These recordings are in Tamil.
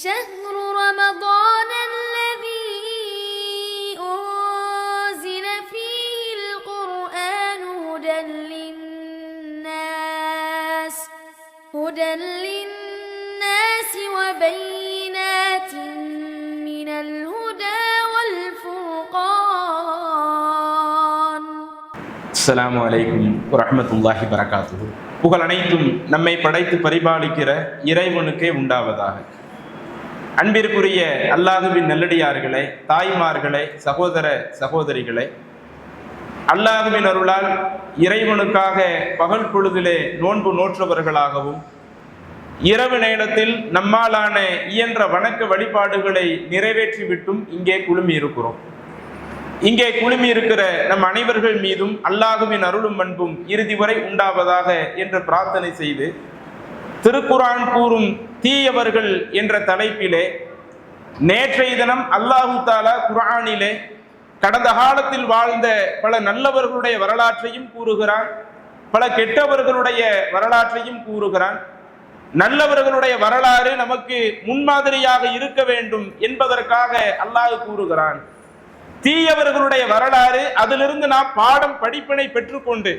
شهر رمضان الذي أنزل فيه القرآن هدى للناس هدى للناس وبينات من الهدى والفرقان அஸ்ஸலாமு அலைக்கும் வரஹ்மத்துல்லாஹி வரகாத்துஹு புகழ் அனைத்தும் நம்மை படைத்து பரிபாலிக்கிற இறைவனுக்கே உண்டாவதாக அன்பிற்குரிய அல்லாஹுவின் நல்லடியார்களே தாய்மார்களே சகோதர சகோதரிகளே அல்லாஹுவின் அருளால் இறைவனுக்காக பகல் பொழுதிலே நோன்பு நோற்றவர்களாகவும் இரவு நேரத்தில் நம்மாலான இயன்ற வணக்க வழிபாடுகளை நிறைவேற்றிவிட்டும் இங்கே குழுமி இருக்கிறோம் இங்கே குழுமி இருக்கிற நம் அனைவர்கள் மீதும் அல்லாஹுவின் அருளும் அன்பும் இறுதி வரை உண்டாவதாக என்று பிரார்த்தனை செய்து திருக்குரான் கூறும் தீயவர்கள் என்ற தலைப்பிலே நேற்றைய தினம் அல்லாஹு தாலா குர்ஆனிலே கடந்த காலத்தில் வாழ்ந்த பல நல்லவர்களுடைய வரலாற்றையும் கூறுகிறான் பல கெட்டவர்களுடைய வரலாற்றையும் கூறுகிறான். நல்லவர்களுடைய வரலாறு நமக்கு முன்மாதிரியாக இருக்க வேண்டும் என்பதற்காக அல்லாஹ் கூறுகிறான். தீயவர்களுடைய வரலாறு அதிலிருந்து நாம் பாடம் படிப்பினை பெற்றுக்கொண்டு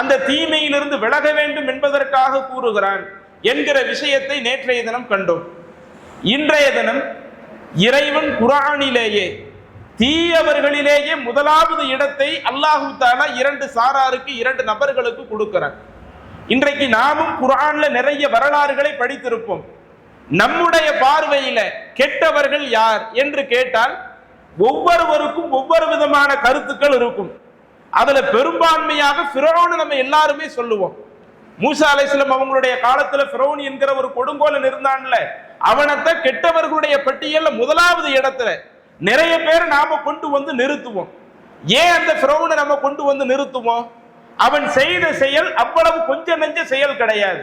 அந்த தீமையிலிருந்து விலக வேண்டும் என்பதற்காக கூறுகிறான். என்கிற விஷயத்தை நேற்றைய தினம் கண்டோம். இன்றைய தினம் இறைவன் குரானிலேயே தீயவர்களிலேயே முதலாவது இடத்தை அல்லாஹு தாலா இரண்டு சாராருக்கு இரண்டு நபர்களுக்கு கொடுக்கிறான். இன்றைக்கு நாமும் குரான்ல நிறைய வரலாறுகளை படித்திருப்போம். நம்முடைய பார்வையில கெட்டவர்கள் யார் என்று கேட்டால் ஒவ்வொருவருக்கும் ஒவ்வொரு விதமான கருத்துக்கள் இருக்கும். அதுல பெரும்பான்மையாக பிறோன்னு நம்ம எல்லாருமே சொல்லுவோம். மூசா அலைஸ்லம் அவங்களுடைய காலத்துல ஃபிரௌன் என்கிற ஒரு கொடுங்கோலன் இருந்தான்ல அவனத்தை கெட்டவர்களுடைய பட்டியல்ல முதலாவது இடத்துல நிறைய பேர் நாம கொண்டு வந்து நிறுத்துவோம். ஏன் அந்த ஃபிரௌனை நம்ம கொண்டு வந்து நிறுத்துவோம்? அவன் செய்த செயல் அவ்வளவு கொஞ்ச நெஞ்ச செயல் கிடையாது.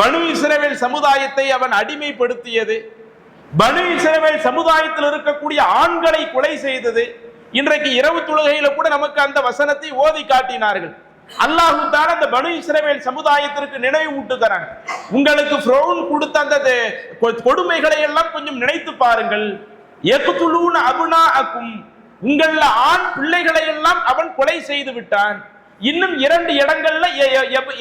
பனு இஸ்ரவேல் சமுதாயத்தை அவன் அடிமைப்படுத்தியது. பனு இஸ்ரவேல் சமுதாயத்தில் இருக்கக்கூடிய ஆண்களை கொலை செய்தது. இன்றைக்கு இரவு தொழுகையில கூட நமக்கு அந்த வசனத்தை ஓதி காட்டினார்கள். அல்லாஹு தான் அந்த பனு இஸ்ரவேல் சமுதாயத்திற்கு நினைவு ஊட்டுகிறாங்க உங்களுக்கு ஃப்ரௌன் கொடுத்த அந்த கொ- கொடுமைகளை எல்லாம் கொஞ்சம் நினைத்து பாருங்கள். எக்குத்துலூன் அபுனா அக்கும் உங்கள ஆண் பிள்ளைகளை எல்லாம் அவன் கொலை செய்து விட்டான். இன்னும் இரண்டு இடங்கள்ல எ- எ-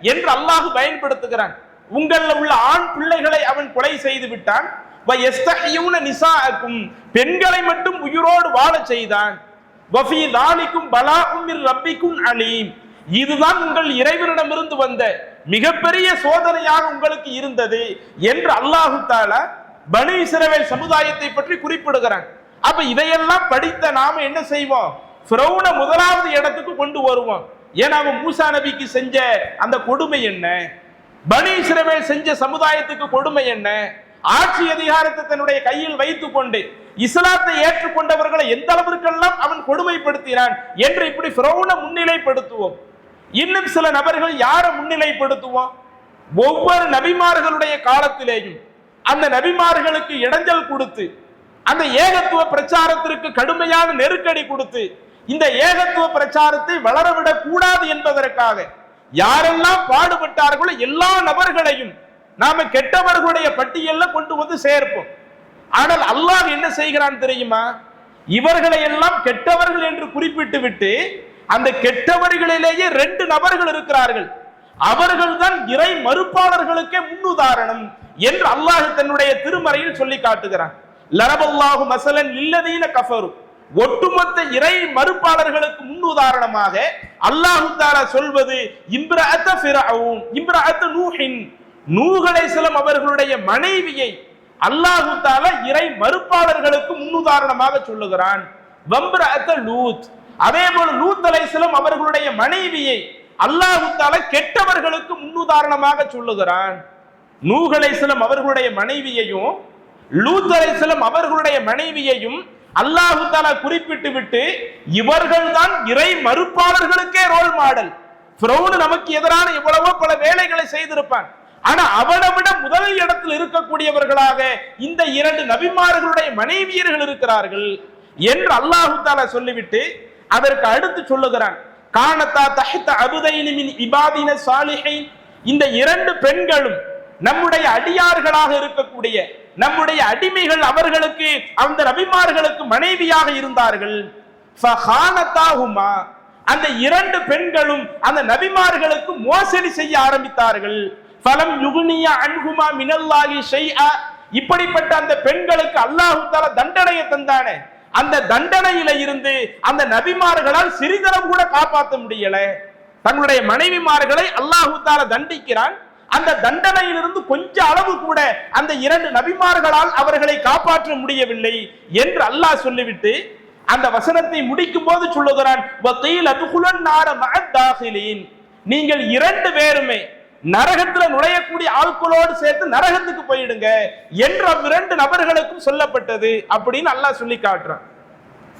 என்று அல்லாஹ் பயன்படுத்துகிறான். உங்கள உள்ள ஆண் பிள்ளைகளை அவன் கொலை செய்து விட்டான். வ பெண்களை மட்டும் உயிரோடு வாழச் செய்தான். வஃபி தாலிக்கும் பலாக்கும் ரப்பிக்கும் அலீம். இதுதான் உங்கள் இறைவனிடமிருந்து வந்த மிகப்பெரிய சோதனையாக உங்களுக்கு இருந்தது என்று அல்லாஹு தாலா பனு இஸ்ரவேல் சமுதாயத்தை பற்றி குறிப்பிடுகிறான். அப்ப இதையெல்லாம் படித்த நாம என்ன செய்வோம்? ஃபிரௌனை முதலாவது இடத்துக்கு கொண்டு வருவோம். ஏன்னா அவன் மூசா நபிக்கு செஞ்ச அந்த கொடுமை என்ன? பனி இஸ்ரவேல் செஞ்ச சமுதாயத்துக்கு கொடுமை என்ன? ஆட்சி அதிகாரத்தை தன்னுடைய கையில் வைத்துக் கொண்டு இஸ்லாத்தை ஏற்றுக்கொண்டவர்களை எந்த அளவிற்கெல்லாம் அவன் கொடுமைப்படுத்தினான் என்று இப்படி ஃபிரௌனை முன்னிலைப்படுத்துவோம். இன்னும் சில நபர்கள் யாரை முன்னிலைப்படுத்துவோம்? ஒவ்வொரு நபிமார்களுடைய காலத்திலேயும் அந்த நபிமார்களுக்கு இடைஞ்சல் கொடுத்து அந்த ஏகத்துவ பிரச்சாரத்திற்கு கடுமையான நெருக்கடி கொடுத்து இந்த ஏகத்துவ பிரச்சாரத்தை வளரவிடக் கூடாது என்பதற்காக யாரெல்லாம் பாடுபட்டார்களோ எல்லா நபர்களையும் நாம கெட்டவர்களுடைய பட்டியல்ல கொண்டு வந்து சேர்ப்போம். ஆனால் அல்லாஹ் என்ன செய்கிறான் தெரியுமா? இவர்களை எல்லாம் கெட்டவர்கள் என்று குறிப்பிட்டு விட்டு அந்த கெட்டவர்களிலேயே ரெண்டு நபர்கள் இருக்கிறார்கள். அவர்கள் தான் இறை மறுப்பாளர்களுக்கே முன்னுதாரணம் என்று அல்லாஹ் தன்னுடைய திருமறையில் சொல்லி காட்டுகிறான். லரபல்லாஹு மசலன் இல்லதீன கஃபரும் ஒட்டுமொத்த இறை மறுப்பாளர்களுக்கு முன்னுதாரணமாக அல்லாஹு தாரா சொல்வது இம்ரஅத்த ஃபிரவுன் இம்ரஅத்த நூஹின். நூகலைசலம் அவர்களுடைய மனைவியை அல்லாஹு தாலா இறை மறுப்பாளர்களுக்கு முன்னுதாரணமாக சொல்லுகிறான். லூத். அதே போல லூத் அலைசலம் அவர்களுடைய மனைவியை அல்லாஹு தாலா கெட்டவர்களுக்கு முன்னுதாரணமாக சொல்லுகிறான். நூகலைசலம் அவர்களுடைய மனைவியையும் லூத் அலைசலம் அவர்களுடைய மனைவியையும் அல்லாஹு தாலா குறிப்பிட்டு விட்டு இவர்கள்தான் இறை மறுப்பாளர்களுக்கே ரோல் மாடல். நமக்கு எதிரான எவ்வளவோ பல வேலைகளை செய்திருப்பான். ஆனா அவனை விட முதல் இடத்தில் இருக்கக்கூடியவர்களாக இந்த இரண்டு நபிமார்களுடைய மனைவியர்கள் இருக்கிறார்கள் என்று அல்லாஹு தாலா சொல்லிவிட்டு அதற்கு அடுத்து சொல்லுகிறான். காணத்தா தஹித்த அபுதைனி இபாதின சாலிகை இந்த இரண்டு பெண்களும் நம்முடைய அடியார்களாக இருக்கக்கூடிய நம்முடைய அடிமைகள் அவர்களுக்கு அந்த நபிமார்களுக்கு மனைவியாக இருந்தார்கள். அந்த இரண்டு பெண்களும் அந்த நபிமார்களுக்கு மோசடி செய்ய ஆரம்பித்தார்கள். ஃபலம் யுகுனியா அன்ஹுமா மினல்லாஹி செய்யா இப்படிப்பட்ட அந்த பெண்களுக்கு அல்லாஹு தால தண்டனையை தந்தானே. அந்த தண்டனையில இருந்து அந்த நபிமார்களால் சிறிதளவு கூட காப்பாற்ற முடியல. தங்களுடைய மனைவிமார்களை அல்லாஹு தால தண்டிக்கிறான். அந்த தண்டனையிலிருந்து கொஞ்ச அளவு கூட அந்த இரண்டு நபிமார்களால் அவர்களை காப்பாற்ற முடியவில்லை என்று அல்லாஹ் சொல்லிவிட்டு அந்த வசனத்தை முடிக்கும் போது சொல்லுகிறான் அதுகுலன் நார நீங்கள் இரண்டு பேருமே நரகத்துல நுழையக்கூடிய ஆட்களோடு சேர்த்து நரகத்துக்கு போயிடுங்க என்ற இரண்டு நபர்களுக்கும் சொல்லப்பட்டது அப்படின்னு அல்லாஹ் சொல்லி காட்டுறான்.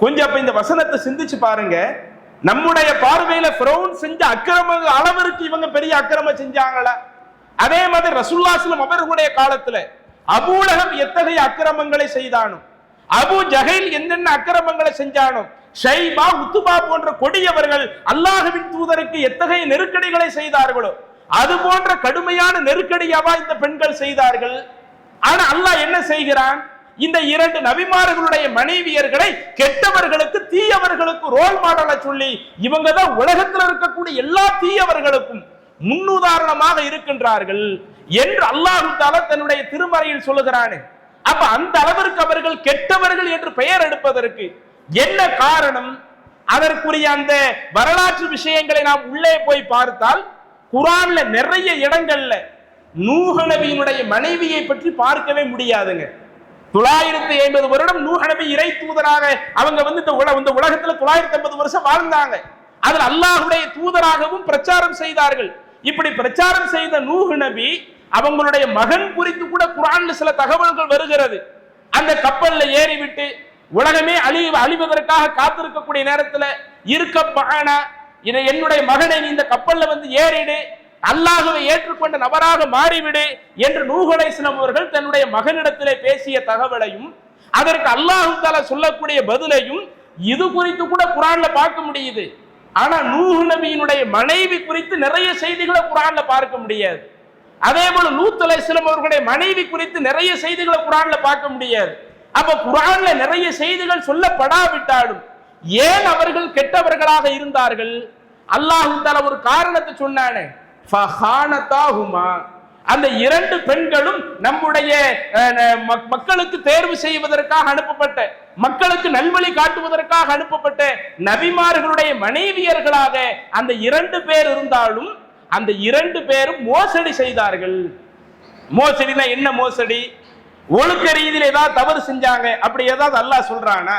கொஞ்சம் அப்ப இந்த வசனத்தை சிந்திச்சு பாருங்க. நம்முடைய பார்வையில பிரௌன் செஞ்ச அக்கிரம அளவிற்கு இவங்க பெரிய அக்கிரமம் செஞ்சாங்களா? அதே மாதிரி ரசுல்லாஸ்லம் அவர்களுடைய காலத்துல அபூலகம் எத்தகைய அக்கிரமங்களை செய்தானோ அபு ஜஹைல் என்னென்ன அக்கிரமங்களை செஞ்சானோ ஷைபா உத்துபா போன்ற கொடியவர்கள் அல்லாஹ்வின் தூதருக்கு எத்தகைய நெருக்கடிகளை செய்தார்களோ அது போன்ற கடுமையான நெருக்கடியாவா இந்த பெண்கள் செய்தார்கள். ஆனா அல்லாஹ் என்ன செய்கிறான்? இந்த இரண்டு நபிமார்களுடைய மனைவியர்களை கெட்டவர்களுக்கு தீயவர்களுக்கு ரோல் மாடலை சொல்லி இவங்க தான் உலகத்தில் இருக்கக்கூடிய எல்லா தீயவர்களுக்கும் முன்னுதாரணமாக இருக்கின்றார்கள் என்று அல்லாஹு தாலா தன்னுடைய திருமறையில் சொல்லுகிறானே. அப்ப அந்த அளவிற்கு அவர்கள் கெட்டவர்கள் என்று பெயர் எடுப்பதற்கு என்ன காரணம்? அதற்குரிய அந்த வரலாற்று விஷயங்களை நாம் உள்ளே போய் பார்த்தால் குரான்ல நிறைய இடங்கள்ல நூஹ நபியினுடைய மனைவியை பற்றி பார்க்கவே முடியாதுங்க. தொள்ளாயிரத்தி ஐம்பது வருடம் நூஹ நபி இறை தூதராக அவங்க வந்து இந்த உல இந்த உலகத்துல தொள்ளாயிரத்தி ஐம்பது வருஷம் வாழ்ந்தாங்க. அதில் அல்லாஹுடைய தூதராகவும் பிரச்சாரம் செய்தார்கள். இப்படி பிரச்சாரம் செய்த நூஹ் நபி அவங்களுடைய மகன் குறித்து கூட குரான்ல சில தகவல்கள் வருகிறது. அந்த கப்பல்ல ஏறிவிட்டு உலகமே அழி அழிவதற்காக காத்திருக்கக்கூடிய நேரத்துல இருக்க மகனா இதை என்னுடைய மகனை நீ இந்த கப்பல்ல வந்து ஏறிடு அல்லாஹுவை ஏற்றுக்கொண்ட நபராக மாறிவிடு என்று நூகலேசனம் அவர்கள் தன்னுடைய மகனிடத்திலே பேசிய தகவலையும் அதற்கு அல்லாஹு தாலா சொல்லக்கூடிய பதிலையும் இது குறித்து கூட குரான்ல பார்க்க முடியுது. ஆனா நூஹு நபியினுடைய மனைவி குறித்து நிறைய செய்திகளை குரான்ல பார்க்க முடியாது. அதே போல லூத் அலைஹிஸ்ஸலாம் அவர்களுடைய மனைவி குறித்து நிறைய செய்திகளை குரான்ல பார்க்க முடியாது. அப்ப குரான்ல நிறைய செய்திகள் சொல்லப்படாவிட்டாலும் ஏன் அவர்கள் கெட்டவர்களாக இருந்தார்கள்? அல்லாஹு தஆலா ஒரு காரணத்தை சொன்னானே. ஃபஹானதாஹுமா. அந்த இரண்டு பெண்களும் நம்முடைய மக்களுக்கு தேர்வு செய்வதற்காக அனுப்பப்பட்ட மக்களுக்கு நல்வழி காட்டுவதற்காக அனுப்பப்பட்ட நபிமார்களுடைய மனைவியர்களாக அந்த இரண்டு பேர் இருந்தாலும் அந்த இரண்டு பேரும் மோசடி செய்தார்கள். மோசடினா என்ன மோசடி? ஒழுக்க ரீதியில் ஏதாவது தவறு செஞ்சாங்க. அப்படி ஏதாவது அல்லாஹ் சொல்றானா?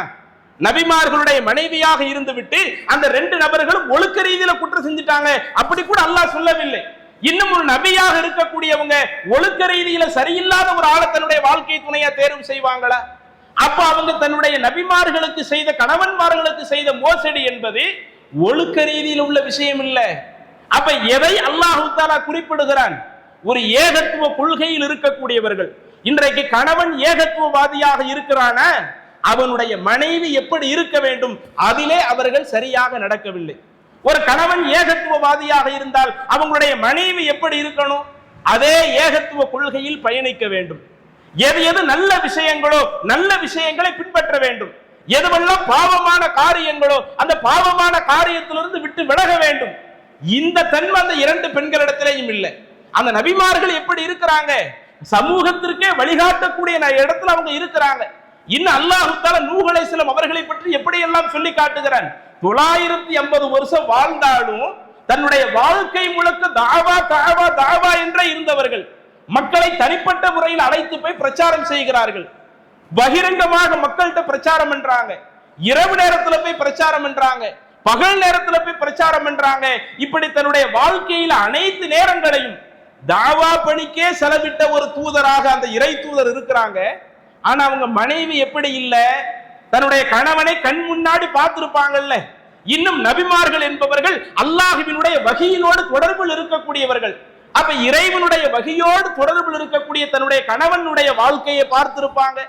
நபிமார்களுடைய மனைவியாக இருந்துவிட்டு அந்த ரெண்டு நபர்களும் ஒழுக்க ரீதியில குற்றம் செஞ்சுட்டாங்க. அப்படி கூட அல்லாஹ் சொல்லவில்லை. இன்னும் ஒரு நபியாக இருக்கக்கூடியவங்க ஒழுக்க ரீதியில சரியில்லாத ஒரு ஆளை தன்னுடைய வாழ்க்கை துணையா தேர்வு செய்வாங்களா? அப்ப அவங்க தன்னுடைய நபிமார்களுக்கு செய்த கணவன்மார்களுக்கு செய்த மோசடி என்பது ஒழுக்க ரீதியில் உள்ள விஷயம் இல்ல. அப்ப எதை அல்லாஹு தாலா குறிப்பிடுகிறான்? ஒரு ஏகத்துவ கொள்கையில் இருக்கக்கூடியவர்கள். இன்றைக்கு கணவன் ஏகத்துவவாதியாக இருக்கிறான? அவனுடைய மனைவி எப்படி இருக்க வேண்டும் அதிலே அவர்கள் சரியாக நடக்கவில்லை. ஒரு கணவன் ஏகத்துவவாதியாக இருந்தால் அவங்களுடைய மனைவி எப்படி இருக்கணும்? அதே ஏகத்துவ கொள்கையில் பயணிக்க வேண்டும். எது எது நல்ல விஷயங்களோ நல்ல விஷயங்களை பின்பற்ற வேண்டும். எதுவெல்லாம் பாவமான காரியங்களோ அந்த பாவமான காரியத்திலிருந்து விட்டு விலக வேண்டும். இந்த தன்மை அந்த இரண்டு பெண்களிடத்திலேயும் இல்லை. அந்த நபிமார்கள் எப்படி இருக்கிறாங்க? சமூகத்திற்கே வழிகாட்டக்கூடிய ந- இடத்துல அவங்க இருக்கிறாங்க. இன்னும் அல்லாஹுத்தால நூகலை நூஹ் அவர்களை பற்றி எப்படி எல்லாம் சொல்லி காட்டுகிறான்? தொள்ளாயிரத்தி ஐம்பது வருஷம் வாழ்ந்தாலும் தன்னுடைய வாழ்க்கை முழுக்க தாவா தாவா தாவா என்றே இருந்தவர்கள் மக்களை தனிப்பட்ட முறையில் அழைத்து போய் பிரச்சாரம் செய்கிறார்கள். பகிரங்கமாக மக்கள்கிட்ட பிரச்சாரம் பண்றாங்க இரவு நேரத்துல போய் பிரச்சாரம் பண்றாங்க பகல் நேரத்துல போய் பிரச்சாரம் பண்றாங்க இப்படி தன்னுடைய வாழ்க்கையில அனைத்து நேரங்களையும் தாவா பணிக்கே செலவிட்ட ஒரு தூதராக அந்த இறை தூதர் இருக்கிறாங்க. ஆனா அவங்க மனைவி எப்படி இல்ல? தன்னுடைய கணவனை கண் முன்னாடி பார்த்திருப்பாங்கல்ல. இன்னும் நபிமார்கள் என்பவர்கள் அல்லாஹுவினுடைய வகையினோடு தொடர்பில் இருக்கக்கூடியவர்கள். அப்ப இறைவனுடைய வகையோடு தொடர்பில் இருக்கக்கூடிய தன்னுடைய கணவனுடைய வாழ்க்கையை பார்த்திருப்பாங்க.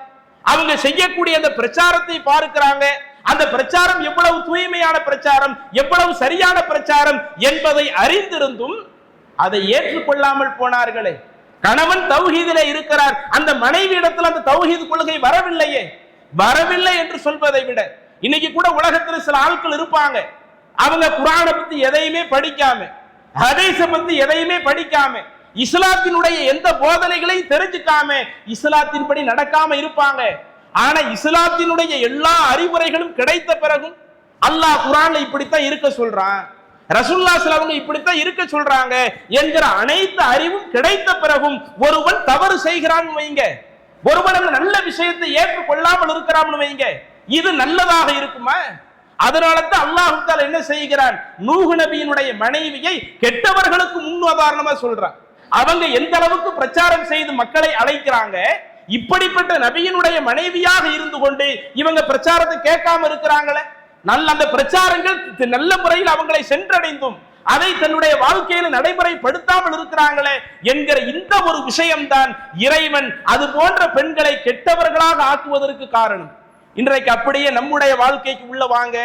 அவங்க செய்யக்கூடிய அந்த பிரச்சாரத்தை பார்க்கிறாங்க. அந்த பிரச்சாரம் எவ்வளவு தூய்மையான பிரச்சாரம் எவ்வளவு சரியான பிரச்சாரம் என்பதை அறிந்திருந்தும் அதை ஏற்றுக்கொள்ளாமல் போனார்களே. கணவன் தௌஹீதில இருக்கிறார். அந்த மனைவி இடத்துல அந்த தௌஹீது கொள்கை வரவில்லையே. வரவில்லை என்று சொல்வதை விட இன்னைக்கு கூட உலகத்தில் சில ஆட்கள் இருப்பாங்க. அவங்க குரானை பத்தி எதையுமே படிக்காம ஹதீஸ பத்தி எதையுமே படிக்காம இஸ்லாத்தினுடைய எந்த போதனைகளையும் தெரிஞ்சுக்காம இஸ்லாத்தின்படி நடக்காம இருப்பாங்க. ஆனா இஸ்லாத்தினுடைய எல்லா அறிவுரைகளும் கிடைத்த பிறகும் அல்லாஹ் குரான்ல இப்படித்தான் இருக்க சொல்றான். ரசுல்லா அவங்க இப்படித்தான் இருக்க சொல்றாங்க என்கிற அனைத்து அறிவும் கிடைத்த பிறகும் ஒருவன் தவறு செய்கிறான் வைங்க. ஒருவன் அந்த நல்ல விஷயத்தை ஏற்றுக்கொள்ளாமல் இருக்கிறான்னு வைங்க. இது நல்லதாக இருக்குமா? அதனால தான் அல்லாஹு என்ன செய்கிறான்? நூகு நபியினுடைய மனைவியை கெட்டவர்களுக்கு முன் உதாரணமா சொல்றான். அவங்க எந்த அளவுக்கு பிரச்சாரம் செய்து மக்களை அழைக்கிறாங்க? இப்படிப்பட்ட நபியினுடைய மனைவியாக இருந்து கொண்டு இவங்க பிரச்சாரத்தை கேட்காம இருக்கிறாங்களே. நல்ல அந்த பிரச்சாரங்கள் நல்ல முறையில் அவங்களை சென்றடைந்தும் அதை தன்னுடைய வாழ்க்கையில நடைமுறைப்படுத்தாமல் இருக்கிறாங்களே என்கிற இந்த ஒரு விஷயம்தான் இறைவன் அது போன்ற பெண்களை கெட்டவர்களாக ஆக்குவதற்கு காரணம். இன்றைக்கு அப்படியே நம்முடைய வாழ்க்கைக்கு உள்ள வாங்க.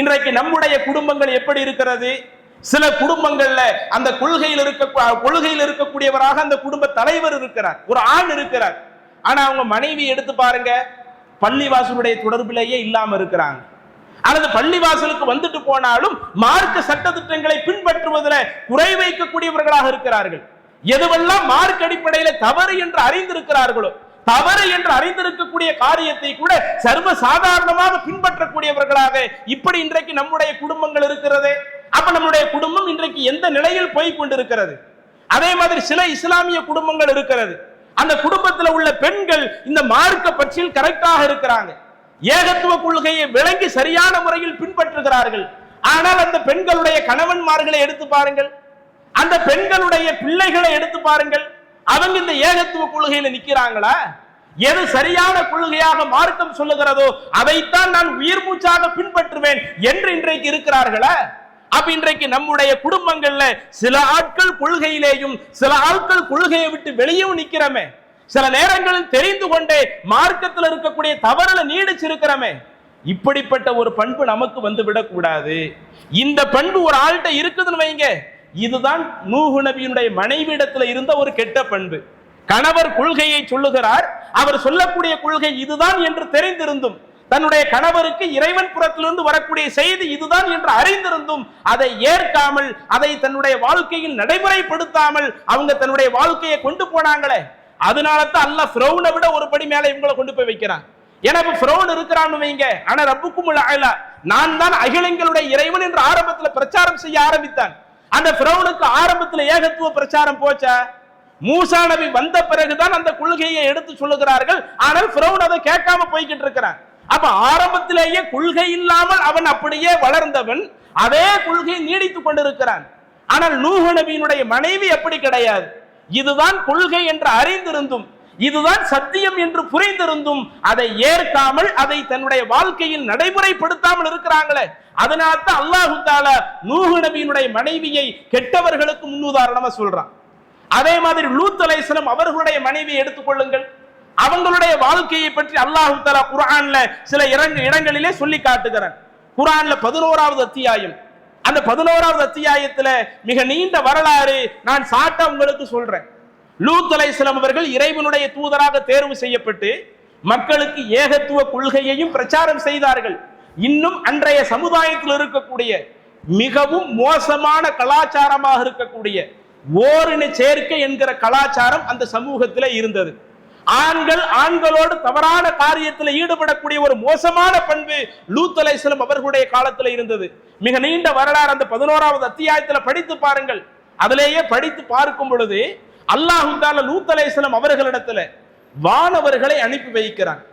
இன்றைக்கு நம்முடைய குடும்பங்கள் எப்படி இருக்கிறது? சில குடும்பங்கள்ல அந்த கொள்கையில் இருக்க கொள்கையில் இருக்கக்கூடியவராக அந்த குடும்ப தலைவர் இருக்கிறார். ஒரு ஆண் இருக்கிறார். ஆனா அவங்க மனைவி எடுத்து பாருங்க பள்ளிவாசலுடைய தொடர்பிலேயே இல்லாம இருக்கிறாங்க. அல்லது பள்ளிவாசலுக்கு வந்துட்டு போனாலும் மார்க்க சட்டத்திட்டங்களை பின்பற்றுவதில் குறை வைக்கக்கூடியவர்களாக இருக்கிறார்கள். எதுவெல்லாம் மார்க் அடிப்படையில தவறு என்று அறிந்திருக்கிறார்களோ தவறு என்று அறிந்திருக்கக்கூடிய காரியத்தை கூட சர்வ சாதாரணமாக பின்பற்றக்கூடியவர்களாக இப்படி இன்றைக்கு நம்முடைய குடும்பங்கள் இருக்கிறதே. அப்ப நம்முடைய குடும்பம் இன்றைக்கு எந்த நிலையில் போய் கொண்டிருக்கிறது? அதே மாதிரி சில இஸ்லாமிய குடும்பங்கள் இருக்கிறது. அந்த குடும்பத்தில் உள்ள பெண்கள் இந்த மார்க்க பற்றியில் கரெக்டாக இருக்கிறாங்க. ஏகத்துவ கொள்கையை விளங்கி சரியான முறையில் பின்பற்றுகிறார்கள். ஆனால் அந்த பெண்களுடைய கணவன்மார்களை எடுத்து பாருங்கள். அந்த பெண்களுடைய பிள்ளைகளை எடுத்து பாருங்கள். அவங்க இந்த ஏகத்துவ கொள்கையில நிக்கிறாங்களா? எது சரியான கொள்கையாக மார்க்கம் சொல்லுகிறதோ அதைத்தான் நான் உயிர் மூச்சாக பின்பற்றுவேன் என்று இன்றைக்கு இருக்கிறார்களா? அப்ப இன்றைக்கு நம்முடைய குடும்பங்கள்ல சில ஆட்கள் கொள்கையிலேயும் சில ஆட்கள் கொள்கையை விட்டு வெளியும் நிக்கிறமே. சில நேரங்களில் தெரிந்து கொண்டே மார்க்கத்தில் இருக்கக்கூடிய தவறில் நீடிச்சிருக்கிறோமே. இப்படிப்பட்ட ஒரு பண்பு நமக்கு வந்து விடக்கூடாது. இந்த பண்பு ஒரு ஆள்கிட்ட இருக்குதுன்னு வைங்க. இதுதான் நூகு நபியினுடைய மனைவியிடத்தில் இருந்த ஒரு கெட்ட பண்பு. கணவர் கொள்கையை சொல்லுகிறார். அவர் சொல்லக்கூடிய கொள்கை இதுதான் என்று தெரிந்திருந்தும் தன்னுடைய கணவருக்கு இறைவன் புறத்திலிருந்து வரக்கூடிய செய்தி இதுதான் என்று அறிந்திருந்தும் அதை ஏற்காமல் அதை தன்னுடைய வாழ்க்கையில் நடைமுறைப்படுத்தாமல் அவங்க தன்னுடைய வாழ்க்கையை கொண்டு போனாங்களே. அதனால தான் அல்லாஹ் ஃபிரௌனை விட ஒரு படி மேலே இவங்களை கொண்டு போய் வைக்கிறான். ஏன்னா ஃப்ரௌன் ஃபிரௌன் இருக்கிறான்னு வைங்க. ஆனா ரப்புக்கும் அயலா நான் தான் அகிலங்களுடைய இறைவன் என்று ஆரம்பத்துல பிரச்சாரம் செய்ய ஆரம்பித்தான். அந்த ஃபிரௌனுக்கு ஆரம்பத்துல ஏகத்துவ பிரச்சாரம் போச்சா? மூசா நபி வந்த பிறகுதான் அந்த கொள்கையை எடுத்து சொல்லுகிறார்கள். ஆனால் ஃபிரௌன் அதை கேட்காம போய்கிட்டு இருக்கிறான். அப்ப ஆரம்பத்திலேயே கொள்கை இல்லாமல் அவன் அப்படியே வளர்ந்தவன் அதே கொள்கையை நீடித்துக் கொண்டிருக்கிறான். ஆனால் நூஹு நபியினுடைய மனைவி அப்படி கிடையாது. இதுதான் கொள்கை என்று அறிந்திருந்தும் இதுதான் சத்தியம் என்று புரிந்திருந்தும் அதை ஏற்காமல் அதை தன்னுடைய வாழ்க்கையில் நடைமுறைப்படுத்தாமல் இருக்கிறாங்களே. அதனால தான் அல்லாஹு தால நூஹு நபியினுடைய மனைவியை கெட்டவர்களுக்கு முன்னுதாரணமா சொல்றான். அதே மாதிரி லூத் அவர்களுடைய மனைவியை எடுத்துக்கொள்ளுங்கள் அவங்களுடைய வாழ்க்கையை பற்றி அல்லாஹு தாலா குரான்ல சில இரண்டு இடங்களிலே சொல்லி காட்டுகிறான். குரான்ல பதினோராவது அத்தியாயம். அந்த பதினோராவது அத்தியாயத்துல மிக நீண்ட வரலாறு நான் சாட்ட உங்களுக்கு சொல்றேன். லூத் அலைஹிஸ்ஸலாம் அவர்கள் இறைவனுடைய தூதராக தேர்வு செய்யப்பட்டு மக்களுக்கு ஏகத்துவ கொள்கையையும் பிரச்சாரம் செய்தார்கள். இன்னும் அன்றைய சமுதாயத்தில் இருக்கக்கூடிய மிகவும் மோசமான கலாச்சாரமாக இருக்கக்கூடிய ஓரின சேர்க்கை என்கிற கலாச்சாரம் அந்த சமூகத்தில் இருந்தது. ஆண்கள் ஆண்களோடு தவறான காரியத்தில் ஈடுபடக்கூடிய ஒரு மோசமான பண்பு லூத் அவர்களுடைய காலத்தில் இருந்தது. மிக நீண்ட வரலாறு அந்த பதினோராவது அத்தியாயத்தில் படித்து பாருங்கள். அதிலேயே படித்து பார்க்கும் பொழுது அல்லாஹு தால லூத் அவர்களிடத்துல வானவர்களை அனுப்பி வைக்கிறான்.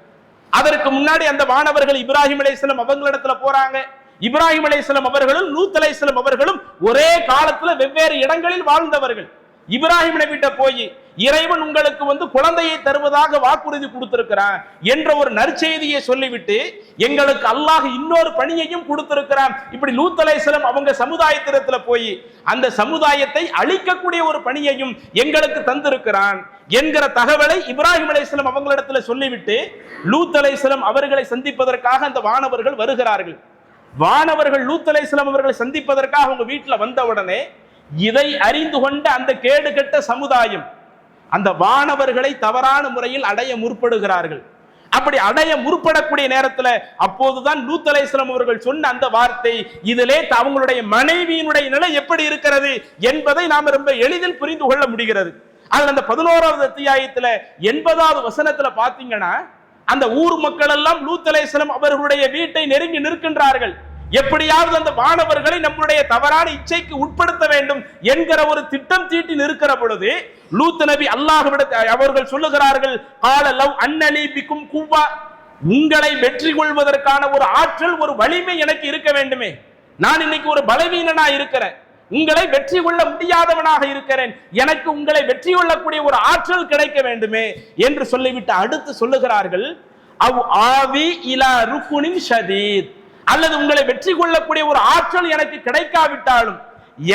அதற்கு முன்னாடி அந்த வானவர்கள் இப்ராஹிம் அலைசலம் அவங்களிடத்துல போறாங்க. இப்ராஹிம் அலைசலம் அவர்களும் லூத் அலைசலம் அவர்களும் ஒரே காலத்துல வெவ்வேறு இடங்களில் வாழ்ந்தவர்கள். இப்ராஹிம் நபிட்ட போய் இறைவன் உங்களுக்கு வந்து குழந்தையை தருவதாக வாக்குறுதி கொடுத்திருக்கிறான் என்ற ஒரு நற்செய்தியை சொல்லிவிட்டு எங்களுக்கு அல்லாஹ் இன்னொரு பணியையும் கொடுத்திருக்கிறான். இப்படி லூத்தலைசலம் அவங்க சமுதாயத்திடத்துல போய் அந்த சமுதாயத்தை அழிக்கக்கூடிய ஒரு பணியையும் எங்களுக்கு தந்திருக்கிறான் என்கிற தகவலை இப்ராஹிம் அலைஹிஸ்ஸலாம் அவங்களிடத்துல சொல்லிவிட்டு லூத் அவர்களை சந்திப்பதற்காக அந்த வானவர்கள் வருகிறார்கள். வானவர்கள் லூத் அவர்களை சந்திப்பதற்காக அவங்க வீட்டுல வந்த உடனே இதை அறிந்து கொண்ட அந்த கேடு கெட்ட சமுதாயம் அந்த வானவர்களை தவறான முறையில் அடைய முற்படுகிறார்கள். அப்படி அடைய முற்படக்கூடிய நேரத்தில் அப்போதுதான் லூத் அவர்கள் சொன்ன அந்த வார்த்தை இதிலே அவங்களுடைய மனைவியினுடைய நிலை எப்படி இருக்கிறது என்பதை நாம் ரொம்ப எளிதில் புரிந்து கொள்ள முடிகிறது. அதில் அந்த பதினோராவது அத்தியாயத்தில் எண்பதாவது வசனத்தில் பார்த்தீங்கன்னா அந்த ஊர் மக்கள் எல்லாம் லூத் அவர்களுடைய வீட்டை நெருங்கி நிற்கின்றார்கள். எப்படியாவது அந்த மாணவர்களை நம்முடைய தவறான இச்சைக்கு உட்படுத்த வேண்டும் என்கிற ஒரு திட்டம் தீட்டி நிற்கிற பொழுது லூத் நபி அல்லாஹ்விட அவர்கள் சொல்லுகிறார்கள் கால லவ் அன்னலி பிக்கும் குவா உங்களை வெற்றி கொள்வதற்கான ஒரு ஆற்றல் ஒரு வலிமை எனக்கு இருக்க வேண்டுமே. நான் இன்னைக்கு ஒரு பலவீனனா இருக்கிறேன். உங்களை வெற்றி கொள்ள முடியாதவனாக இருக்கிறேன். எனக்கு உங்களை வெற்றி கொள்ளக்கூடிய ஒரு ஆற்றல் கிடைக்க வேண்டுமே என்று சொல்லிவிட்டு அடுத்து சொல்லுகிறார்கள் அவ் ஆவி இலா ருக்குனின் ஷதீத். அல்லது உங்களை வெற்றி கொள்ளக்கூடிய ஒரு ஆற்றல் எனக்கு கிடைக்காவிட்டாலும்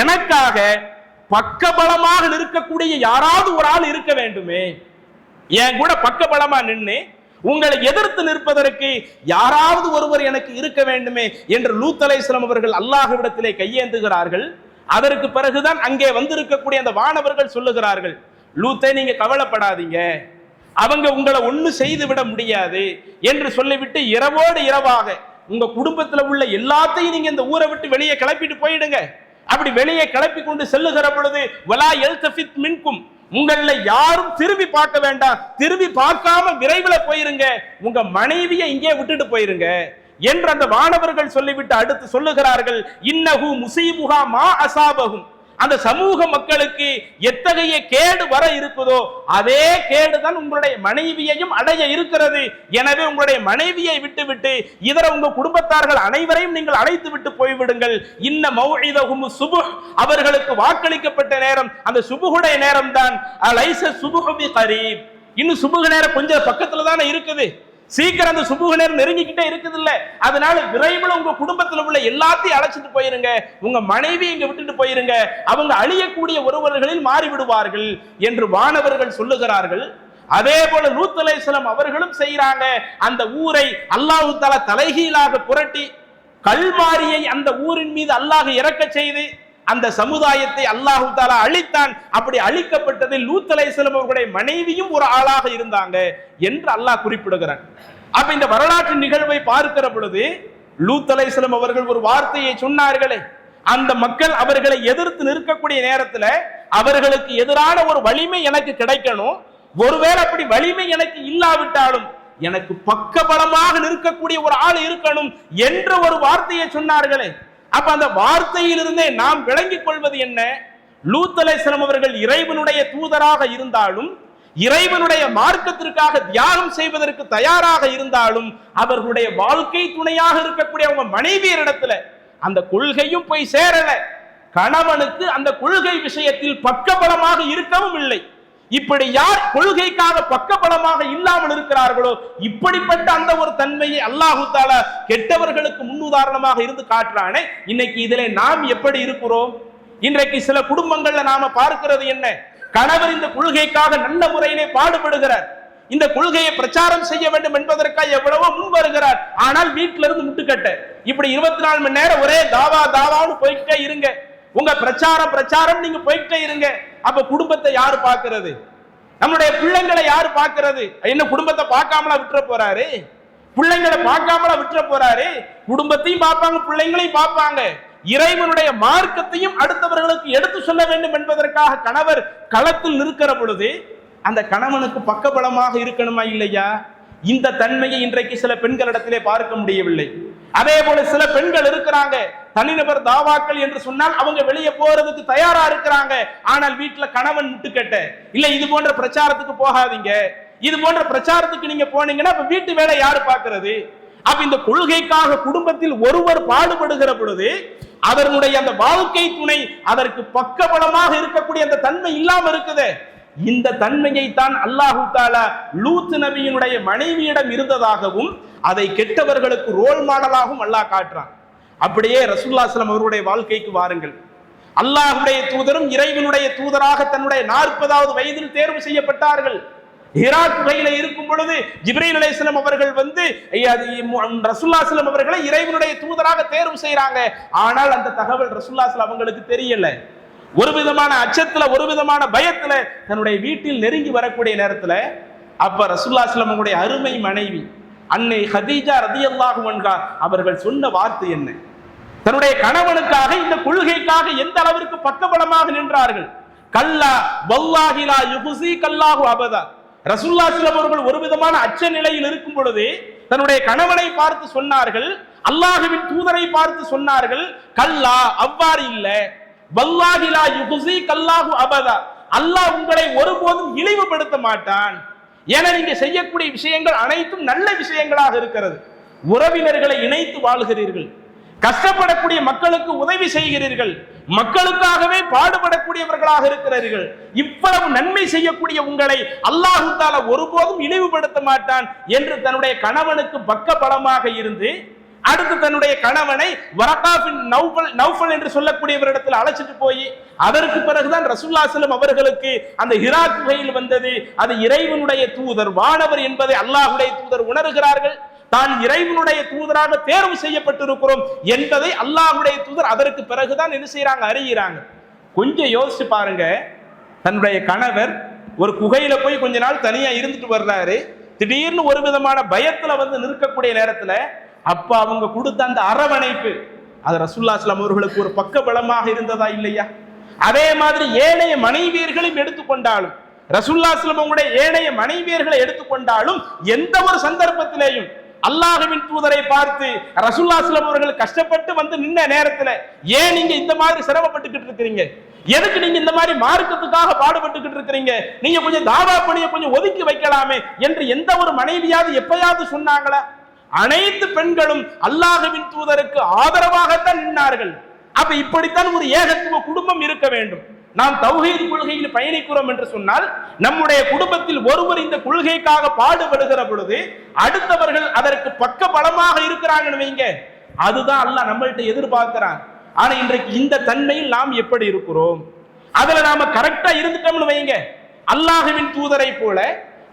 எனக்காக பக்கபலமாக நிற்கக்கூடிய யாராவது ஒரு ஆள் இருக்க வேண்டுமே? என் கூட பக்கபலமா நின்று உங்களை எதிர்த்து நிற்பதற்கு யாராவது ஒருவர் எனக்கு இருக்க வேண்டுமே என்று லூத்தலைஸ்லம் அவர்கள் அல்லாஹ்விடத்திலே கையேந்துகிறார்கள். அதற்கு பிறகுதான் அங்கே வந்திருக்கக்கூடிய அந்த வானவர்கள் சொல்லுகிறார்கள் லூத்தை நீங்க கவலைப்படாதீங்க. அவங்க உங்களை ஒண்ணு செய்து விட முடியாது என்று சொல்லிவிட்டு இரவோடு இரவாக உங்க குடும்பத்துல உள்ள எல்லாத்தையும் நீங்க இந்த ஊரை விட்டு வெளியே கிளப்பிட்டு போயிடுங்க. அப்படி வெளியே கிளப்பி கொண்டு செல்லுகிற பொழுது வலா எல்தஃபித் மின்கும். உங்கள யாரும் திரும்பி பார்க்க வேண்டாம். திரும்பி பார்க்காம விரைவில் போயிருங்க. உங்க மனைவியை இங்கே விட்டுட்டு போயிருங்க. என்று அந்த மாணவர்கள் சொல்லிவிட்டு அடுத்து சொல்லுகிறார்கள் இன்னஹு முசீபுகா மா அசாபகும் அந்த சமூக மக்களுக்கு எத்தகைய கேடு வர இருக்குதோ அதே கேடுதான் உங்களுடைய மனைவியையும் அடைய இருக்கிறது. எனவே உங்களுடைய மனைவியை விட்டுவிட்டு இதர உங்க குடும்பத்தார்கள் அனைவரையும் நீங்கள் அழைத்து விட்டு போய்விடுங்கள். இன்ன மௌஇதஹும் சுபு அவர்களுக்கு வாக்களிக்கப்பட்ட நேரம் அந்த சுபுகுடைய நேரம் தான் அலைச சுபுஹபி கரீப். இன்னும் சுபுக நேரம் கொஞ்சம் பக்கத்துல தானே இருக்குது. சீக்கிரம் அந்த சுமூக நேரம் நெருங்கிக்கிட்டே இருக்குது இல்ல அதனால விரைவில் உங்க குடும்பத்துல உள்ள எல்லாத்தையும் அழைச்சிட்டு போயிருங்க. உங்க மனைவி இங்க விட்டுட்டு போயிருங்க. அவங்க அழியக்கூடிய ஒருவர்களில் மாறிவிடுவார்கள் என்று வானவர்கள் சொல்லுகிறார்கள். அதே போல லூத் அவர்களும் செய்யறாங்க அந்த ஊரை அல்லாஹு தலா தலைகீழாக புரட்டி கல்மாரியை அந்த ஊரின் மீது அல்லாஹ் இறக்க செய்து அந்த சமுதாயத்தை அல்லாஹு தாலா அழித்தான். அப்படி அழிக்கப்பட்டதில் லூத் அவர்களுடைய மனைவியும் ஒரு ஆளாக இருந்தாங்க என்று அல்லாஹ் குறிப்பிடுகிறான். அப்ப இந்த வரலாற்று நிகழ்வை பார்க்கிற பொழுது லூத் அவர்கள் ஒரு வார்த்தையை சொன்னார்களே. அந்த மக்கள் அவர்களை எதிர்த்து நிற்கக்கூடிய நேரத்துல அவர்களுக்கு எதிரான ஒரு வலிமை எனக்கு கிடைக்கணும். ஒருவேளை அப்படி வலிமை எனக்கு இல்லாவிட்டாலும் எனக்கு பக்கபலமாக நிற்கக்கூடிய ஒரு ஆள் இருக்கணும் என்ற ஒரு வார்த்தையை சொன்னார்களே. அப்ப அந்த வார்த்தையிலிருந்தே நாம் விளங்கிக் கொள்வது என்ன? லூத் அவர்கள் இறைவனுடைய தூதராக இருந்தாலும் இறைவனுடைய மார்க்கத்திற்காக தியாகம் செய்வதற்கு தயாராக இருந்தாலும் அவர்களுடைய வாழ்க்கை துணையாக இருக்கக்கூடிய அவங்க மனைவியரிடத்துல அந்த கொள்கையும் போய் சேரல. கணவனுக்கு அந்த கொள்கை விஷயத்தில் பக்கபலமாக இருக்கவும் இல்லை. இப்படி யார் கொள்கைக்காக பக்கபலமாக இல்லாமல் இருக்கிறார்களோ இப்படிப்பட்ட அந்த ஒரு தன்மையை அல்லாஹு கெட்டவர்களுக்கு முன்னுதாரணமாக இருந்து காட்டுறானே. இன்னைக்கு இதுல நாம் எப்படி இருக்கிறோம்? இன்றைக்கு சில குடும்பங்கள்ல நாம பார்க்கிறது என்ன? கணவர் இந்த கொள்கைக்காக நல்ல முறையிலே பாடுபடுகிறார். இந்த கொள்கையை பிரச்சாரம் செய்ய வேண்டும் என்பதற்காக எவ்வளவோ முன் வருகிறார். ஆனால் வீட்டில இருந்து முட்டுக்கட்ட. இப்படி இருபத்தி நாலு மணி நேரம் ஒரே தாவா தாவான்னு போய்கிட்டே இருங்க. உங்க பிரச்சாரம் பிரச்சாரம் நீங்க போய்கிட்டே இருங்க. அப்ப குடும்பத்தை யாரு பாக்குறது நம்முடைய பிள்ளைங்களை யாரு பாக்குறது என்ன குடும்பத்தை பார்க்காமலா விட்டுற போறாரு? பிள்ளைங்களை பார்க்காமலா விட்டுற போறாரு? குடும்பத்தையும் பார்ப்பாங்க பிள்ளைங்களையும் பார்ப்பாங்க. இறைவனுடைய மார்க்கத்தையும் அடுத்தவர்களுக்கு எடுத்து சொல்ல வேண்டும் என்பதற்காக கணவர் களத்தில் நிற்கிற பொழுது அந்த கணவனுக்கு பக்கபலமாக இருக்கணுமா இல்லையா? இந்த தன்மையை இன்றைக்கு சில பெண்களிடத்திலே பார்க்க முடியவில்லை. அதே போல சில பெண்கள் இருக்கிறாங்க. தனிநபர் தாவாக்கள் என்று சொன்னால் அவங்க வெளியே போறதுக்கு தயாரா இருக்கிறாங்க. ஆனால் வீட்டுல கணவன் முட்டுக்கட்ட இல்ல இது போன்ற பிரச்சாரத்துக்கு போகாதீங்க. இது போன்ற பிரச்சாரத்துக்கு நீங்க போனீங்கன்னா அப்ப வீட்டு வேலை யாரு பாக்குறது அப்ப இந்த கொள்கைக்காக குடும்பத்தில் ஒருவர் பாடுபடுகிற பொழுது அதனுடைய அந்த வாழ்க்கை துணை அதற்கு பக்கபலமாக இருக்கக்கூடிய அந்த தன்மை இல்லாம இருக்குதே. இந்த தன்மையை தான் அல்லாஹு தாலா லூத் நபியினுடைய மனைவியிடம் இருந்ததாகவும் அதை கெட்டவர்களுக்கு ரோல் மாடலாகவும் அல்லாஹ் காட்டுறான். அப்படியே ரசூல்லாஸ்லம் அவருடைய வாழ்க்கைக்கு வாருங்கள். அல்லாஹுடைய தூதரும் இறைவனுடைய தூதராக தன்னுடைய நாற்பதாவது வயதில் தேர்வு செய்யப்பட்டார்கள். ஹிரா குகையில இருக்கும் பொழுது ஜிப்ரீல் அலைஹிஸ்ஸலாம் அவர்கள் வந்து ரசுல்லாஸ்லம் அவர்களை இறைவனுடைய தூதராக தேர்வு செய்கிறாங்க ஆனால் அந்த தகவல் ரசுல்லாஸ்லம் அவங்களுக்கு தெரியல. ஒரு விதமான அச்சத்துல ஒரு விதமான பயத்துல தன்னுடைய வீட்டில் நெருங்கி வரக்கூடிய நேரத்துல அப்ப ரசூல்லாஸ்லமுடைய அருமை மனைவி அன்னை ஹதீஜா ரதியல்லாஹு அன்ஹா அவர்கள் சொன்ன வார்த்தை என்ன? தன்னுடைய கணவனுக்காக இந்த கொள்கைக்காக எந்த அளவிற்கு பக்கபலமாக நின்றார்கள்? கல்லா வல்லாஹிலா யுகுசி கல்லாஹு அபதா. ரசுல்லா சிலம் அவர்கள் ஒரு விதமான அச்ச நிலையில் இருக்கும் பொழுது தன்னுடைய கணவனை பார்த்து சொன்னார்கள் அல்லாஹுவின் தூதரை பார்த்து சொன்னார்கள் கல்லா அவ்வாறு இல்லை வல்லாஹிலா யுகுசி கல்லாஹு அபதா. அல்லாஹ் உங்களை ஒருபோதும் இழிவுபடுத்த மாட்டான். என நீங்க செய்யக்கூடிய விஷயங்கள் அனைத்தும் நல்ல விஷயங்களாக இருக்கிறது. உறவினர்களை இணைத்து வாழ்கிறீர்கள். கஷ்டப்படக்கூடிய மக்களுக்கு உதவி செய்கிறீர்கள். மக்களுக்காகவே பாடுபடக்கூடியவர்களாக இருக்கிறீர்கள். இவ்வளவு நன்மை செய்யக்கூடிய உங்களை அல்லாஹு தால ஒருபோதும் இழிவுபடுத்த மாட்டான் என்று தன்னுடைய கணவனுக்கு பக்க பலமாக இருந்து அடுத்து தன்னுடைய கணவனை வரகாபின் நௌபல் நௌஃபல் என்று சொல்லக்கூடியவரிடத்தில் அழைச்சிட்டு போய் அதற்கு பிறகுதான் ரசூல்லாசலம் அவர்களுக்கு அந்த ஹிரா குகையில் வந்தது. அது இறைவனுடைய தூதர் வானவர் என்பதை அல்லாஹுடைய தூதர் உணர்கிறார்கள். தான் இறைவனுடைய தூதராக தேர்வு செய்யப்பட்டிருக்கிறோம் என்பதை அல்லாஹுடைய தூதர் அதற்கு பிறகுதான் என்ன செய்யறாங்க அறிகிறாங்க. கொஞ்சம் யோசிச்சு பாருங்க. தன்னுடைய கணவர் ஒரு குகையில போய் கொஞ்ச நாள் தனியா இருந்துட்டு வர்றாரு. திடீர்னு ஒரு விதமான பயத்துல வந்து நிற்கக்கூடிய நேரத்துல அப்ப அவங்க கொடுத்த அந்த அரவணைப்பு அது ரசூல்லாஸ்லாம் அவர்களுக்கு ஒரு பக்க பலமாக இருந்ததா இல்லையா? அதே மாதிரி ஏனைய மனைவியர்களையும் எடுத்துக்கொண்டாலும் ரசூல்லாஸ்லம் அவங்களுடைய ஏனைய மனைவியர்களை எடுத்துக்கொண்டாலும் எந்த ஒரு சந்தர்ப்பத்திலேயும் அல்லாஹுவின் தூதரை பார்த்து ரசுல்லாஸ்லம் அவர்கள் கஷ்டப்பட்டு வந்து நின்ன நேரத்துல ஏன் நீங்க இந்த மாதிரி சிரமப்பட்டுக்கிட்டு இருக்கிறீங்க? எதுக்கு நீங்க இந்த மாதிரி மார்க்கத்துக்காக பாடுபட்டுக்கிட்டு இருக்கிறீங்க? நீங்க கொஞ்சம் தாவா பணியை கொஞ்சம் ஒதுக்கி வைக்கலாமே என்று எந்த ஒரு மனைவியாவது எப்பயாவது சொன்னாங்களா? அனைத்து பெண்களும் அல்லாஹுவின் தூதருக்கு ஆதரவாகத்தான் நின்றார்கள் அப்ப இப்படித்தான் ஒரு ஏகத்துவ குடும்பம் இருக்க வேண்டும். நாம் தௌஹீத் கொள்கையில் பயணிக்கிறோம் என்று சொன்னால் நம்முடைய குடும்பத்தில் ஒருவர் இந்த கொள்கைக்காக பாடுபடுகிற பொழுது அடுத்தவர்கள் அதற்கு பக்க பலமாக இருக்கிறாங்கன்னு வைங்க. அதுதான் அல்லாஹ் நம்மள்கிட்ட எதிர்பார்க்கிறான். ஆனா இன்றைக்கு இந்த தன்மையில் நாம் எப்படி இருக்கிறோம்? அதுல நாம கரெக்டா இருந்துட்டோம்னு வைங்க. அல்லாஹுவின் தூதரை போல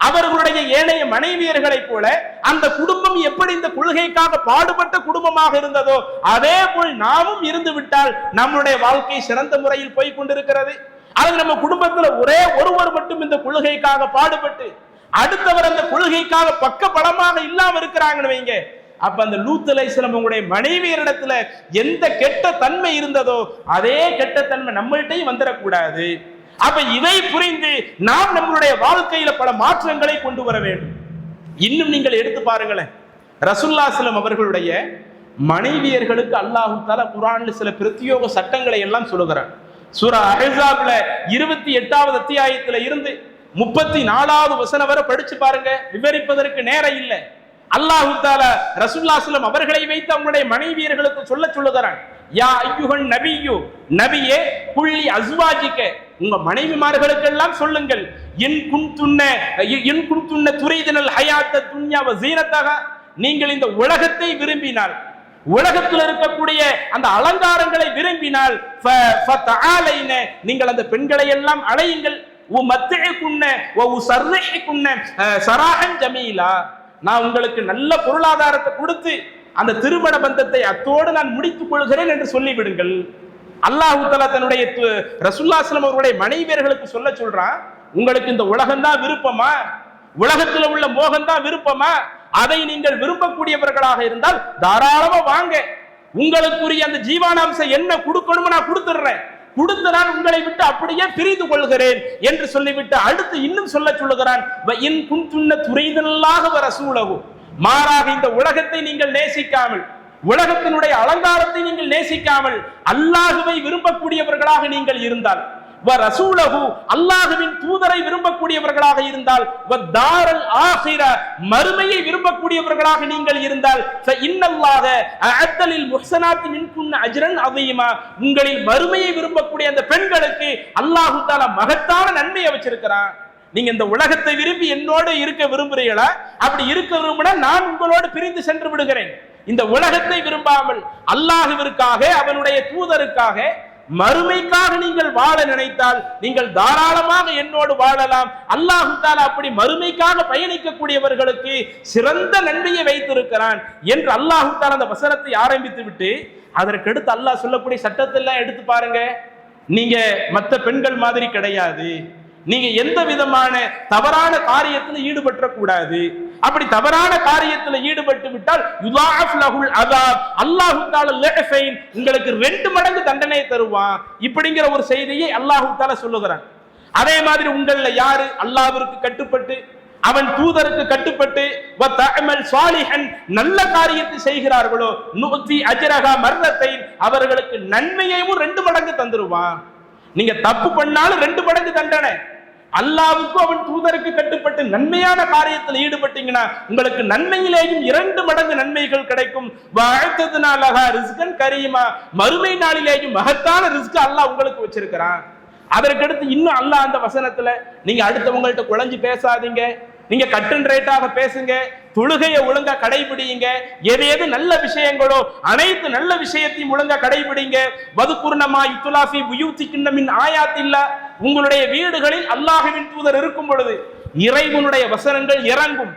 அவர்களுடைய ஏனைய மனைவியர்களைப் போல அந்த குடும்பம் எப்படி இந்த கொள்கைக்காக பாடுபட்ட குடும்பமாக இருந்ததோ அதே போல் நாமும் இருந்து விட்டால் நம்முடைய வாழ்க்கை சிறந்த முறையில் போய் கொண்டிருக்கிறது. அது நம்ம குடும்பத்துல ஒரே ஒருவர் மட்டும் இந்த கொள்கைக்காக பாடுபட்டு அடுத்தவர் அந்த கொள்கைக்காக பக்க பலமாக இல்லாம இருக்கிறாங்கன்னு வைங்க. அப்ப அந்த லூத் அலைஹிஸ்ஸலாம் உங்களுடைய மனைவியரிடத்துல எந்த கெட்ட தன்மை இருந்ததோ அதே கெட்ட தன்மை நம்மள்கிட்டையும் வந்துடக்கூடாது அப்ப இதை புரிந்து நாம் நம்மளுடைய வாழ்க்கையில பல மாற்றங்களை கொண்டு வர வேண்டும். இன்னும் நீங்கள் எடுத்து பாருங்களேன். ரசுல்லாஸ்லம் அவர்களுடைய மனைவியர்களுக்கு அல்லாஹு தாலா குரான்ல சில பிரத்யோக சட்டங்களை எல்லாம் சொல்லுகிறார் சூரா அஹாப்ல இருபத்தி எட்டாவது அத்தியாயத்துல இருந்து முப்பத்தி நாலாவது வசனம் வரை படிச்சு பாருங்க. விவரிப்பதற்கு நேரம் இல்லை. அல்லாஹு தால ரசுல்லாஸ்லம் அவர்களை வைத்து அவங்களுடைய மனைவியர்களுக்கு சொல்ல சொல்லுகிறான். யா ஐயுகன் நபியு. நபியே புள்ளி அஸ்வாஜிக்க. உங்க மனைவிமார்களுக்கெல்லாம் சொல்லுங்கள். என் குன்துண்ண என் குன்துண்ண துரைதனல் ஹயாத்த துன்யாவ ஜீனத்தக. நீங்கள் இந்த உலகத்தை விரும்பினால் உலகத்தில் இருக்கக்கூடிய அந்த அலங்காரங்களை விரும்பினால் நீங்கள் அந்த பெண்களை எல்லாம் அழையுங்கள் உ மத்திக்குன்ன உ சர்ரிக்குன்ன சராகன் ஜமீலா. நான் உங்களுக்கு நல்ல பொருளாதாரத்தை கொடுத்து அந்த திருமண பந்தத்தை அத்தோடு நான் முடித்துக் கொள்கிறேன் என்று சொல்லிவிடுங்கள். அல்லாஹு தன்னுடைய து- ரசூலுல்லாஹி அவருடைய மனைவியர்களுக்கு சொல்ல சொல்றான் உங்களுக்கு இந்த உலகம்தான் விருப்பமா? உலகத்தில் உள்ள மோகம்தான் விருப்பமா? அதை நீங்கள் விரும்பக்கூடியவர்களாக இருந்தால் தாராளமா வாங்க. உங்களுக்குரிய அந்த ஜீவானாம்சம் என்ன கொடுக்கணுமோ நான் கொடுத்துடுறேன். கொடுத்து நான் உங்களை விட்டு அப்படியே பிரிந்து கொள்கிறேன் என்று சொல்லிவிட்டு அடுத்து இன்னும் சொல்ல சொல்லுகிறான் "வ குன் துண்ண துறைதல்லாக வர சூழகும் மாறாக இந்த உலகத்தை நீங்கள் நேசிக்காமல் உலகத்தினுடைய அலங்காரத்தை நீங்கள் நேசிக்காமல் அல்லாஹுவை விரும்பக்கூடியவர்களாக நீங்கள் இருந்தால் வ அல்லாஹுவின் தூதரை விரும்பக்கூடியவர்களாக இருந்தால் வ மறுமையை விரும்பக்கூடியவர்களாக நீங்கள் இருந்தால் இன்னல்லாஹ உங்களில் மறுமையை விரும்பக்கூடிய அந்த பெண்களுக்கு அல்லாஹு தஆலா மகத்தான நன்மையை வச்சிருக்கிறான். நீங்க இந்த உலகத்தை விரும்பி என்னோடு இருக்க விரும்புறீங்களா? அப்படி இருக்க விரும்பினா நான் உங்களோடு பிரிந்து சென்று விடுகிறேன். இந்த உலகத்தை விரும்பாமல் அல்லாஹுவிற்காக அவனுடைய தூதருக்காக மறுமைக்காக நீங்கள் வாழ நினைத்தால் நீங்கள் தாராளமாக என்னோடு வாழலாம். அல்லாஹு தாலா அப்படி மறுமைக்காக பயணிக்கக்கூடியவர்களுக்கு சிறந்த நன்மையை வைத்திருக்கிறான் என்று அல்லாஹு தாலா அந்த வசனத்தை ஆரம்பித்து விட்டு அதற்கடுத்து அல்லாஹ் சொல்லக்கூடிய சட்டத்தை எல்லாம் எடுத்து பாருங்க. நீங்க மற்ற பெண்கள் மாதிரி கிடையாது. நீங்க எந்த விதமான தவறான காரியத்தில் ஈடுபட்ட கூடாது. அப்படி தவறான காரியத்தில் ஈடுபட்டு விட்டால் யுதாஃப் லஹுல் அதாப். அல்லாஹு தஆலா உங்களுக்கு ரெண்டு மடங்கு தண்டனை தருவான். இப்படிங்கிற ஒரு செய்தியை அல்லாஹு தஆலா சொல்லுகிறான். அதே மாதிரி உங்கள்ல யாரு அல்லாவிற்கு கட்டுப்பட்டு அவன் தூதருக்கு கட்டுப்பட்டு வ நல்ல காரியத்தை செய்கிறார்களோ நுக்தி அஜரகா மரணத்தை அவர்களுக்கு நன்மையையும் ரெண்டு மடங்கு தந்துருவான். நீங்க தப்பு பண்ணாலும் ரெண்டு மடங்கு தண்டனை. அல்லாவுக்கும் அவன் தூதருக்கு கட்டுப்பட்டு நன்மையான காரியத்தில் ஈடுபட்டீங்கன்னா உங்களுக்கு நன்மையிலேயும் இரண்டு மடங்கு நன்மைகள் கிடைக்கும். வாழ்த்ததுனாலகா ரிஸ்கன் கரியுமா மறுமை நாளிலேயும் மகத்தான ரிஸ்க் அல்லாஹ் உங்களுக்கு வச்சிருக்கிறான். அதற்கடுத்து இன்னும் அல்லாஹ் அந்த வசனத்துல நீங்க அடுத்தவங்கள்ட்ட குழஞ்சு பேசாதீங்க. நீங்க கட்டன் ரேட்டாக பேசுங்க. தொழுகையை ஒழுங்கா கடைபிடிங்க. எது எது நல்ல விஷயங்களோ அனைத்து நல்ல விஷயத்தையும் ஒழுங்கா கடைபிடிங்க. வதுக்குர்ணமா இத்துலாஃபி உயூத்தி கிண்ணமின் ஆயாத்தில்லா உங்களுடைய வீடுகளில் அல்லாஹுவின் தூதர் இருக்கும் பொழுது இறைவனுடைய வசனங்கள் இறங்கும்.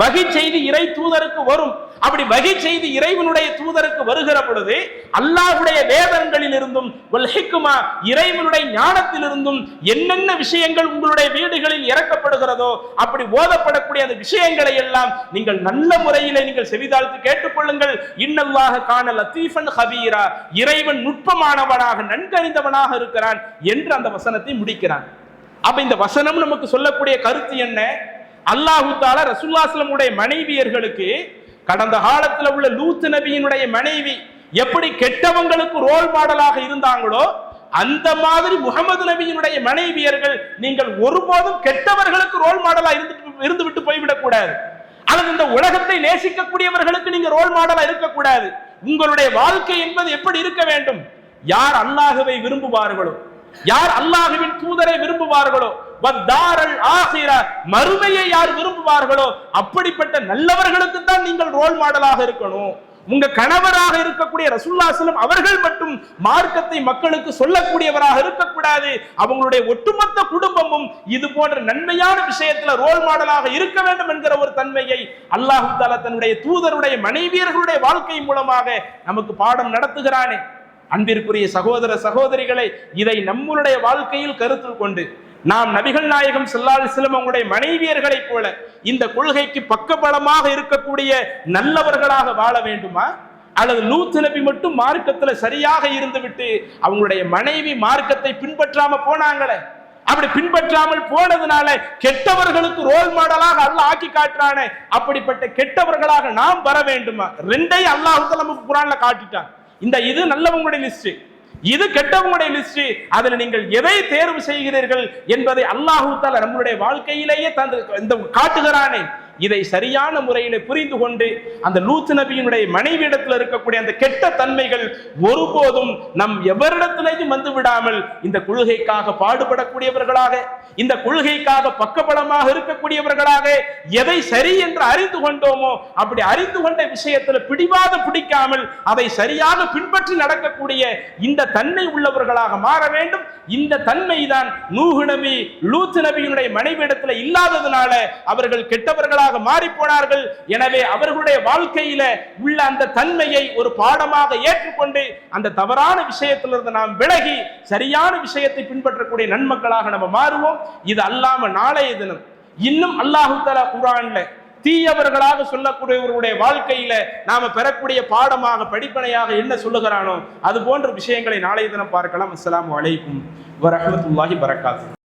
வகை செய்தி இறை தூதருக்கு வரும். அப்படி வகை செய்தி இறைவனுடைய தூதருக்கு வருகிற பொழுது அல்லாஹுடைய வேதங்களில் இருந்தும் ஹிக்குமா இறைவனுடைய ஞானத்திலிருந்தும் என்னென்ன விஷயங்கள் உங்களுடைய வீடுகளில் இறக்கப்படுகிறதோ அப்படி ஓதப்படக்கூடிய அந்த விஷயங்களை எல்லாம் நீங்கள் நல்ல முறையிலே நீங்கள் செவிதாழ்த்து கேட்டுக்கொள்ளுங்கள். இன்னல்லாக காண லத்தீஃபன் ஹபீரா இறைவன் நுட்பமானவனாக நன்கறிந்தவனாக இருக்கிறான் என்று அந்த வசனத்தை முடிக்கிறான். அப்ப இந்த வசனம் நமக்கு சொல்லக்கூடிய கருத்து என்ன? அல்லாஹு தாலா ரசூல்லாஸ்லமுடைய மனைவியர்களுக்கு கடந்த காலத்துல உள்ள லூத்து நபியினுடைய மனைவி எப்படி கெட்டவங்களுக்கு ரோல் மாடலாக இருந்தாங்களோ அந்த மாதிரி முகமது நபியினுடைய மனைவியர்கள் நீங்கள் ஒருபோதும் கெட்டவர்களுக்கு ரோல் மாடலா இருந்து இருந்து விட்டு போய்விடக் கூடாது. அல்லது இந்த உலகத்தை நேசிக்கக்கூடியவர்களுக்கு நீங்க ரோல் மாடலா இருக்கக்கூடாது உங்களுடைய வாழ்க்கை என்பது எப்படி இருக்க வேண்டும்? யார் அல்லாஹுவை விரும்புவார்களோ? யார் அல்லாஹுவின் தூதரை விரும்புவார்களோ? வத்தாரல் ஆகிரா மறுமையை யார் விரும்புவார்களோ அப்படிப்பட்ட நல்லவர்களுக்கு தான் நீங்கள் ரோல் மாடலாக இருக்கணும். உங்க கணவராக இருக்கக்கூடிய ரசுல்லாசலம் அவர்கள் மட்டும் மார்க்கத்தை மக்களுக்கு சொல்லக்கூடியவராக இருக்கக்கூடாது. அவங்களுடைய ஒட்டுமொத்த குடும்பமும் இது போன்ற நன்மையான விஷயத்துல ரோல் மாடலாக இருக்க வேண்டும் என்கிற ஒரு தன்மையை அல்லாஹு தாலா தன்னுடைய தூதருடைய மனைவியர்களுடைய வாழ்க்கை மூலமாக நமக்கு பாடம் நடத்துகிறானே. அன்பிற்குரிய சகோதர சகோதரிகளை இதை நம்மளுடைய வாழ்க்கையில் கருத்தில் கொண்டு நாம் நபிகள் நாயகம் செல்லால் செல்லும் உங்களுடைய மனைவியர்களைப் போல இந்த கொள்கைக்கு பக்கபலமாக இருக்கக்கூடிய நல்லவர்களாக வாழ வேண்டுமா? அல்லது லூத்து நபி மட்டும் மார்க்கத்துல சரியாக இருந்துவிட்டு அவங்களுடைய மனைவி மார்க்கத்தை பின்பற்றாம போனாங்களே? அப்படி பின்பற்றாமல் போனதுனால கெட்டவர்களுக்கு ரோல் மாடலாக அல்லாஹ் ஆக்கி காட்டுறானே. அப்படிப்பட்ட கெட்டவர்களாக நாம் வர வேண்டுமா? ரெண்டையும் அல்லாஹ் நமக்கு குரான்ல காட்டிட்டான். இந்த இது நல்லவங்களுடைய லிஸ்ட் இது கெட்டவங்களுடைய லிஸ்ட் அதுல நீங்கள் எதை தேர்வு செய்கிறீர்கள் என்பதை அல்லாஹு நம்மளுடைய வாழ்க்கையிலேயே தந்து இந்த காட்டுகிறானே. இதை சரியான முறையில் புரிந்து கொண்டு அந்த லூத் நபியினுடைய மனைவியிடத்தில் இருக்கக்கூடிய அந்த கெட்ட தன்மைகள் ஒருபோதும் நம் எவரிடத்திலேயும் வந்து விடாமல் இந்த கொள்கைக்காக பாடுபடக்கூடியவர்களாக இந்த கொள்கைக்காக பக்கபலமாக இருக்கக்கூடியவர்களாக எதை சரி என்று அறிந்து கொண்டோமோ அப்படி அறிந்து கொண்ட விஷயத்துல பிடிவாத பிடிக்காமல் அதை சரியாக பின்பற்றி நடக்கக்கூடிய இந்த தன்மை உள்ளவர்களாக மாற வேண்டும். இந்த தன்மை தான் நூஹு நபி லூத் நபியினுடைய மனைவியிடத்துல இல்லாததுனால அவர்கள் கெட்டவர்களாக மாறி போனார்கள் எனவே அவர்களுடைய வாழ்க்கையில உள்ள அந்த தன்மையை ஒரு பாடமாக ஏற்றுக்கொண்டு அந்த தவறான விஷயத்திலிருந்து நாம் விலகி சரியான விஷயத்தை பின்பற்றக்கூடிய நன்மக்களாக நம்ம மாறுவோம். இது அல்லாம நாளைய தினம் இன்னும் அல்லாஹு தலா குரான்ல தீயவர்களாக சொல்லக்கூடியவர்களுடைய வாழ்க்கையில நாம பெறக்கூடிய பாடமாக படிப்பனையாக என்ன சொல்லுகிறானோ அது போன்ற விஷயங்களை நாளைய தினம் பார்க்கலாம். அஸ்லாம் வலைக்கும் வரமத்துல்லாஹி வரகாத்து